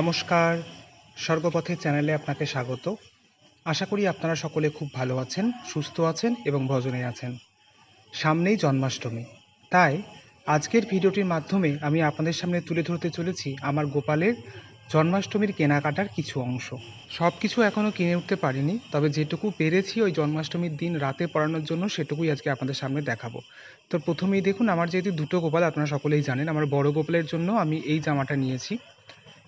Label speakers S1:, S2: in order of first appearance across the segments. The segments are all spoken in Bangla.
S1: নমস্কার, স্বর্গপথের চ্যানেলে আপনাকে স্বাগত। আশা করি আপনারা সকলে খুব ভালো আছেন, সুস্থ আছেন এবং ভজনে আছেন। সামনেই জন্মাষ্টমী। তাই আজকের ভিডিওটির মাধ্যমে আমি আপনাদের সামনে তুলে ধরতে চলেছি আমার গোপালের জন্মাষ্টমীর কেনাকাটার কিছু অংশ। সব কিছু এখনও কিনে উঠতে পারিনি, তবে যেটুকু পেরেছি ওই জন্মাষ্টমীর দিন রাতে পড়ানোর জন্য সেটুকুই আজকে আপনাদের সামনে দেখাবো। তো প্রথমেই দেখুন, আমার যেহেতু দুটো গোপাল, আপনারা সকলেই জানেন, আমার বড় গোপালের জন্য আমি এই জামাটা নিয়েছি।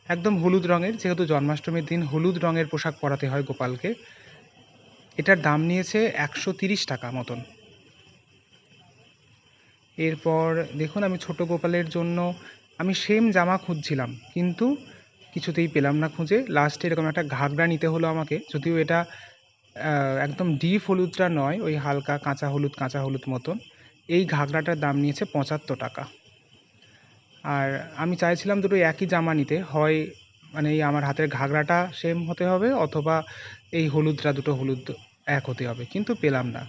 S1: একদম হলুদ রঙের, যেহেতু জন্মাষ্টমীর দিন হলুদ রঙের পোশাক পরাতে হয় গোপালকে। এটার দাম নিয়েছে একশো তিরিশ টাকা মতন। এরপর দেখুন আমি ছোট গোপালের জন্য, আমি সেম জামা খুঁজছিলাম, কিন্তু কিছুতেই পেলাম না খুঁজে। লাস্টে এরকম একটা ঘাগরা নিতে হলো আমাকে, যদিও এটা একদম ডিপ হলুদটা নয়, ওই হালকা কাঁচা হলুদ কাঁচা হলুদ মতন। এই ঘাগরাটার দাম নিয়েছে পঁচাত্তর টাকা। আর আমি চাইছিলাম দুটো একই জামা নিতে, হয় মানে এই আমার হাতের ঘাগরাটা সেম হতে হবে অথবা এই হলুদটা দুটো হলুদ এক হতে হবে, কিন্তু পেলাম না।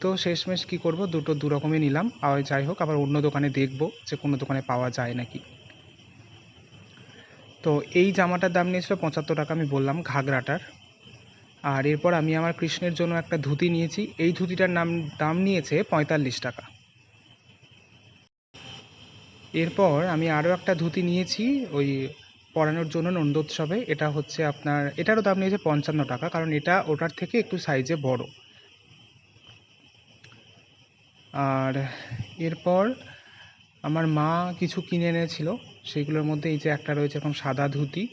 S1: তো শেষমেশ কী করব, দুটো দু রকমই নিলাম, আর যাই হোক আবার অন্য দোকানে দেখব যে কোনো দোকানে পাওয়া যায় নাকি। তো এই জামাটার দাম নিয়েছিল পঁচাত্তর টাকা আমি বললাম ঘাগরাটার। আর এরপর আমি আমার কৃষ্ণের জন্য একটা ধুতি নিয়েছি, এই ধুতিটার নাম, দাম নিয়েছে পঁয়তাল্লিশ টাকা। এরপর আমি আরও একটা ধুতি নিয়েছি ওই পরানোর জন্য নন্দোৎসবে। এটা হচ্ছে আপনার, এটারও দাম নিয়েছে পঞ্চান্ন টাকা, কারণ এটা ওটার থেকে একটু সাইজে বড়। আর এরপর আমার মা কিছু কিনে এনেছিল, সেগুলোর মধ্যে এই যে একটা রয়েছে এরকম সাদা ধুতি।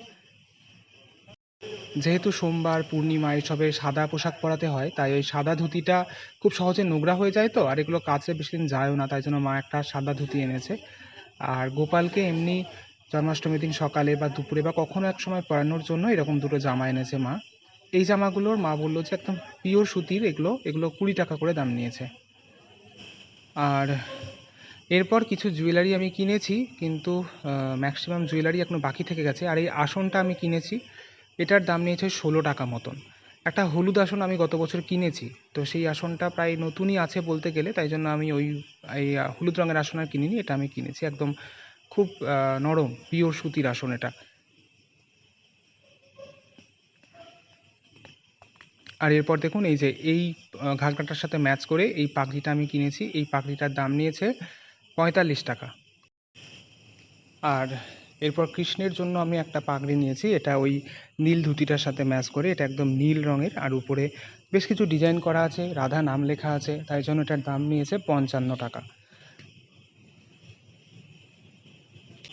S1: যেহেতু সোমবার পূর্ণিমা, এসবে সাদা পোশাক পরাতে হয়, তাই ওই সাদা ধুতিটা খুব সহজে নোংরা হয়ে যায় তো, আর এগুলো কাচে বেশি দিন যায়ও না, তাই জন্য মা একটা সাদা ধুতি এনেছে। আর গোপালকে এমনি জন্মাষ্টমীর দিন সকালে বা দুপুরে বা কখনো এক সময় পরানোর জন্য এরকম দুটো জামা এনেছে মা। এই জামাগুলোর মা বলল যে একদম পিওর সুতির এগুলো এগুলো কুড়ি টাকা করে দাম নিয়েছে। আর এরপর কিছু জুয়েলারি আমি কিনেছি, কিন্তু ম্যাক্সিমাম জুয়েলারি এখনও বাকি থেকে গেছে। আর এই আসনটা আমি কিনেছি, এটার দাম নিয়েছে ষোলো টাকা মতন। একটা হলুদ আসন আমি গত বছর কিনেছি। তো সেই আসনটা প্রায় নতুনই আছে বলতে গেলে, তাই জন্য আমি ওই, এই হলুদ রঙের আসন আর কিনিনি, এটা আমি কিনেছি। একদম খুব নরম পিওর সুতির আসন এটা। আর এরপর দেখুন, এই যে এই ঘাগরাটার সাথে ম্যাচ করে এই পাগড়িটা আমি কিনেছি। এই পাগড়িটার দাম নিয়েছে পঁয়তাল্লিশ টাকা। আর এরপর কৃষ্ণের জন্য আমি একটা পাগড়ি নিয়েছি। এটা ওই নীল ধুতিটার সাথে ম্যাচ করে, এটা একদম নীল রঙের। আর উপরে বেশ কিছু ডিজাইন করা আছে, রাধা নাম লেখা আছে, তাই জন্য এটার দাম নিয়েছে পঞ্চান্ন টাকা।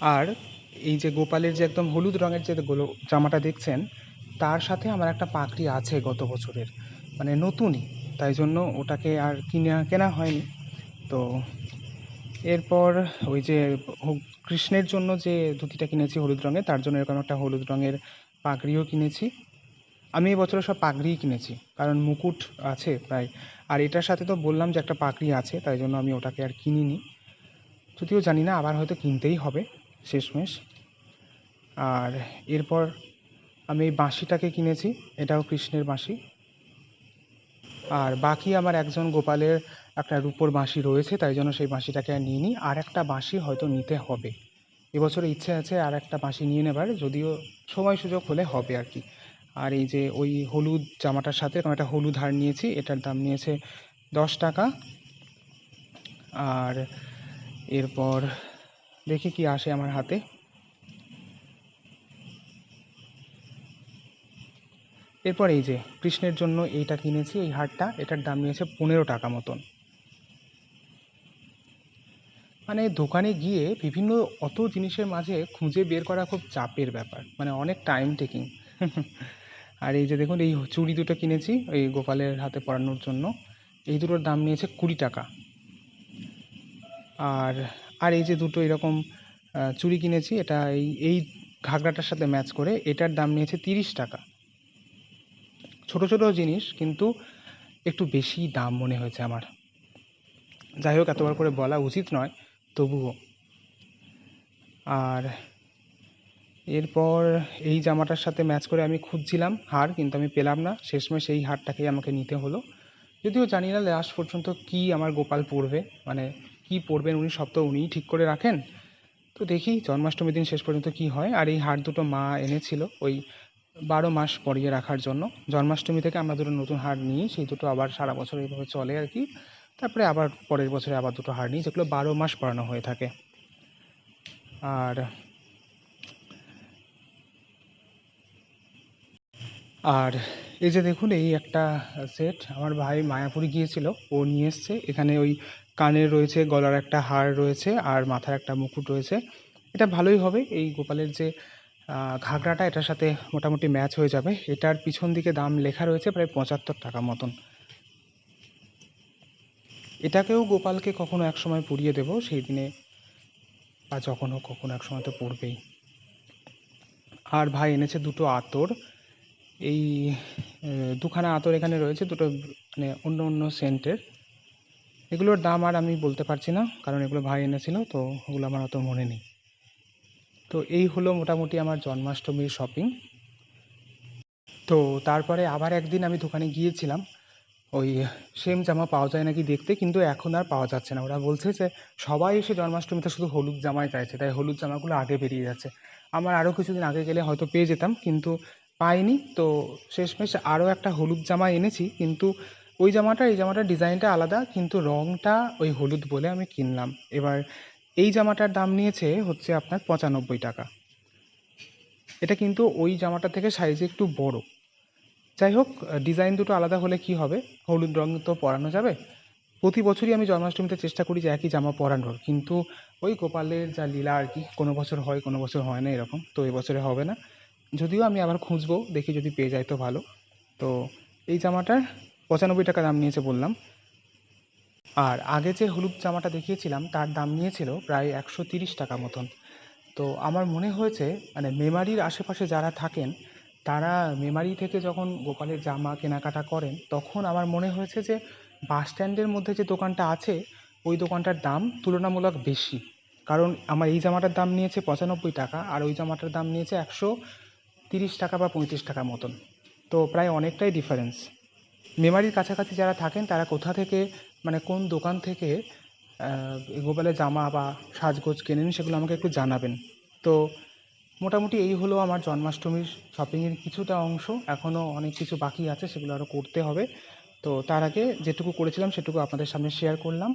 S1: আর এই যে গোপালের যে একদম হলুদ রঙের যে গোলো- জামাটা দেখছেন, তার সাথে আমার একটা পাগড়ি আছে গত বছরের। মানে নতুনই, তাই জন্য ওটাকে আর কিনা, কেনা হয়নি। তো এরপর ওই যে কৃষ্ণের জন্য যে ধুতিটা কিনেছি হলুদ রঙের তার জন্য এরকম একটা হলুদ রঙের পাগড়িও কিনেছি। আমি এবছর সব পাগড়িই কিনেছি, কারণ মুকুট আছে প্রায়। আর এটার সাথে তো বললাম যে একটা পাগড়ি আছে, তাই জন্য আমি ওটাকে আর কিনিনি। যদিও জানি না, আবার হয়তো কিনতেই হবে, শেষমেশ। আর এরপর আমি এই বাঁশিটাকে কিনেছি, এটাও কৃষ্ণের বাঁশি। আর বাকি আমার একজন গোপালের একটা রূপোর বাঁশি রয়েছে, তাই জন্য সেই বাঁশিটাকে আর নিইনি। আর একটা বাঁশি হয়তো নিতে হবে। এবছর ইচ্ছে আছে আর একটা বাঁশি নিয়ে নেবার, যদিও সময় সুযোগ হলে হবে আর কি। আর এই যে ওই হলুদ জামাটার সাথে এরকম একটা হলুদ হার নিয়েছি, এটার দাম নিয়েছে দশ টাকা। আর এরপর দেখি কি আসে আমার হাতে। এরপর এই যে কৃষ্ণের জন্য এইটা কিনেছি, এই হারটা, এটার দাম নিয়েছে পনেরো টাকা মতন। মানে দোকানে গিয়ে বিভিন্ন অত জিনিসের মাঝে খুঁজে বের করা খুব চাপের ব্যাপার মানে অনেক টাইম টেকিং আর এই যে দেখুন, এই চুড়ি দুটো কিনেছি, এই গোপালের হাতে পরানোর জন্য। এই দুটোর দাম নিয়েছে কুড়ি টাকা। আর আর এই যে দুটো এরকম চুড়ি কিনেছি, এটা এই এই ঘাগরাটার সাথে ম্যাচ করে, এটার দাম নিয়েছে তিরিশ টাকা। ছোট ছোট জিনিস, কিন্তু একটু বেশি দাম মনে হয়েছে আমার। যাই হোক, এতবার করে বলা উচিত নয়, তবুও। আর এরপর এই জামাটার সাথে ম্যাচ করে আমি খুঁজছিলাম হার, কিন্তু আমি পেলাম না। শেষমেশ এই হারটাকেই আমাকে নিতে হলো। যদিও জানি না লাস্ট পর্যন্ত কি আমার গোপাল পড়বে মানে কি পরবেন উনি সব তো উনিই ঠিক করে রাখেন। তো দেখি, জন্মাষ্টমীর দিন শেষ পর্যন্ত কি হয়। আর এই হার দুটো মা এনেছিল, ওই বারো মাস পরিয়ে রাখার জন্য। জন্মাষ্টমী থেকে আমরা দুটো নতুন হার নিই, সেই দুটো আবার সারা বছর এইভাবে চলে আর কি। তারপরে আবার পরের বছরে আবার দুটো হার নিই, যেগুলো বারো মাস পরানো হয়ে থাকে। আর আর এই যে দেখুন, এই একটা সেট আমার ভাই মায়াপুরি গিয়েছিল, ও নিয়ে এসছে। এখানে ওই কানের রয়েছে, গলার একটা হার রয়েছে, আর মাথার একটা মুকুট রয়েছে। এটা ভালোই হবে, এই গোপালের যে ঘাগরাটা এটার সাথে মোটামুটি ম্যাচ হয়ে যাবে। এটার পিছন দিকে দাম লেখা রয়েছে প্রায় পঁচাত্তর টাকা মতন। এটাকেও গোপালকে কখনো এক সময় পুড়িয়ে দেবো, সেই দিনে বা যখন হোক কখনো এক সময় তো পড়বেই। আর ভাই এনেছে দুটো আতর। এই দুখানা আতর এখানে রয়েছে, দুটো মানে অন্য অন্য সেন্টের। এগুলোর দাম আর আমি বলতে পারছি না, কারণ এগুলো ভাই এনেছিল, তো ওগুলো আমার অত মনে নেই। তো এই হলো মোটামুটি আমার জন্মাষ্টমীর শপিং তো তারপরে আবার একদিন আমি দোকানে গিয়েছিলাম, ওই সেম জামা পাওয়া যায় নাকি দেখতে, কিন্তু এখন আর পাওয়া যাচ্ছে না। ওরা বলছে যে সবাই এসে জন্মাষ্টমীতে শুধু হলুদ জামাই চাইছে, তাই হলুদ জামাগুলো আগে বেরিয়ে যাচ্ছে। আমার আরও কিছুদিন আগে গেলে হয়তো পেয়ে যেতাম, কিন্তু পাইনি। তো শেষমেশ আরও একটা হলুদ জামা এনেছি, কিন্তু ওই জামাটা, এই জামাটার ডিজাইনটা আলাদা, কিন্তু রঙটা ওই হলুদ বলে আমি কিনলাম। এবার এই জামাটার দাম নিয়েছে হচ্ছে আপনার পঁচানব্বই টাকা। এটা কিন্তু ওই জামাটা থেকে সাইজে একটু বড়। যাই হোক ডিজাইন দুটো আলাদা হলে কি হবে? হলুদ রঙ তো পরানো যাবে। প্রতি বছরই আমি জন্মাষ্টমীতে চেষ্টা করি যে একই জামা পরানোর। কিন্তু ওই গোপালের যা লীলা আর কি, কোনো বছর হয়, কোনো বছর হয় না এরকম, তো এবছরে হবে না। যদিও আমি আবার খুঁজবো, দেখি যদি পেয়ে যাই তো ভালো। তো এই জামাটার পঁচানব্বই টাকা দাম নিয়েছে বললাম। আর আগে যে হলুদ জামাটা দেখিয়েছিলাম, তার দাম নিয়েছিল প্রায় একশো তিরিশ টাকা মতন। তো আমার মনে হয়েছে মানে মেমারির আশেপাশে যারা থাকেন, তারা মেমারি থেকে যখন গোপালের জামা কেনাকাটা করেন, তখন আমার মনে হয়েছে যে বাস স্ট্যান্ডের মধ্যে যে দোকানটা আছে, ওই দোকানটার দাম তুলনামূলক বেশি। কারণ আমার এই জামাটার দাম নিয়েছে পঁচানব্বই টাকা, আর ওই জামাটার দাম নিয়েছে একশো তিরিশ টাকা বা পঁয়ত্রিশ টাকা মতন। তো প্রায় অনেকটাই ডিফারেন্স মেমারির কাছাকাছি যারা থাকেন, তারা কোথা থেকে মানে কোন দোকান থেকে গোপালের জামা বা সাজগোজ কেনেন সেগুলো আমাকে একটু জানাবেন। তো মোটামুটি এই হলো আমার জন্মাষ্টমীর শপিংয়ের কিছুটা অংশ। এখনও অনেক কিছু বাকি আছে, সেগুলো আরও করতে হবে। তো তার আগে যেটুকু করেছিলাম সেটুকু আপনাদের সামনে শেয়ার করলাম।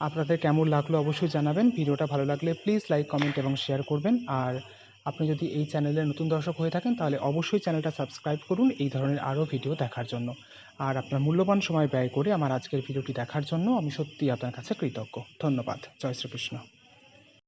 S1: আপনাদের কেমন লাগল অবশ্যই জানাবেন। ভিডিওটা ভালো লাগলে প্লিজ লাইক কমেন্ট এবং শেয়ার করবেন। আর আপনি যদি এই চ্যানেলের নতুন দর্শক হয়ে থাকেন, তাহলে অবশ্যই চ্যানেলটা সাবস্ক্রাইব করুন এই ধরনের আরও ভিডিও দেখার জন্য। আর আপনার মূল্যবান সময় ব্যয় করে আমার আজকের ভিডিওটি দেখার জন্য আমি সত্যিই আপনার কাছে কৃতজ্ঞ। ধন্যবাদ। জয় শ্রীকৃষ্ণ।